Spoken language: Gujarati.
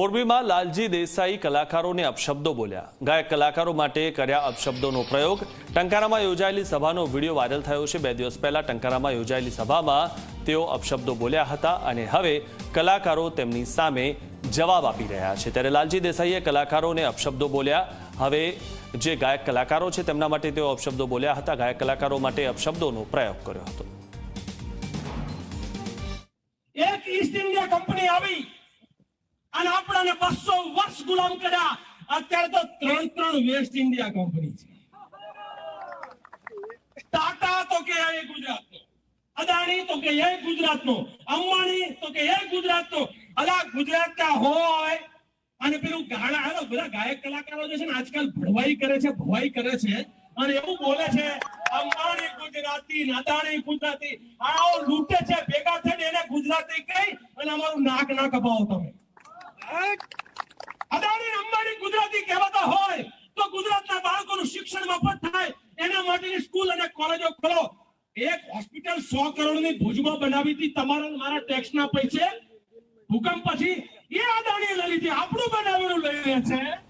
મોરબીમાં લાલજી દેસાઈ કલાકારોને અપશબ્દો બોલ્યા. ગાયક કલાકારો માટે કર્યા અપશબ્દોનો પ્રયોગ. ટંકારામાં યોજાયેલી સભાનો વીડિયો વાયરલ થયો છે. બે દિવસ પહેલા ટંકારામાં યોજાયેલી સભામાં તેઓ અપશબ્દો બોલ્યા હતા અને હવે કલાકારો તેમની સામે જવાબ આપી રહ્યા છે. ત્યારે લાલજી દેસાઈએ કલાકારોને અપશબ્દો બોલ્યા. હવે જે ગાયક કલાકારો છે તેમના માટે તેઓ અપશબ્દો બોલ્યા હતા. ગાયક કલાકારો માટે અપશબ્દોનો પ્રયોગ કર્યો હતો. એક ઈસ્ટ ઇન્ડિયા કંપની આવી. અને આપણાને બસો વર્ષ ગુલામ કર્યા. અત્યારે તો ત્રણ ત્રણ વેસ્ટ ઇન્ડિયા કંપની છે. ટાટા તો કે એ ગુજરાતનો. અદાણી તો કે એ ગુજરાતનો. અંબાણી તો કે એ ગુજરાતનો. અલા ગુજરાતના હો આવે. અને પેલું ગાણા, આ બધા ગાયક કલાકારો જે છે ને આજકાલ ભળવાઈ કરે છે, ભવાઈ કરે છે. અને એવું બોલે છે, અંબાણી ગુજરાતી અદાણી ગુજરાતી. આવો લૂંટે છે, ભેગા થઈને એને ગુજરાતી કહી અને અમારું નાક ના કપાવો તમે. અદાણી અંબાણી ગુજરાતી કહેવાતા હોય તો ગુજરાતના બાળકોનું શિક્ષણ મફત થાય. એના માટેની સ્કૂલ અને કોલેજો ખોલો. એક હોસ્પિટલ સો કરોડની ભુજમાં બનાવી હતી. તમારા મારા ટેક્સના પૈસે. ભૂકંપ પછી એ અદાણીએ લઈ લીધી. આપણું બનાવેલું લઈ રહ્યા છે.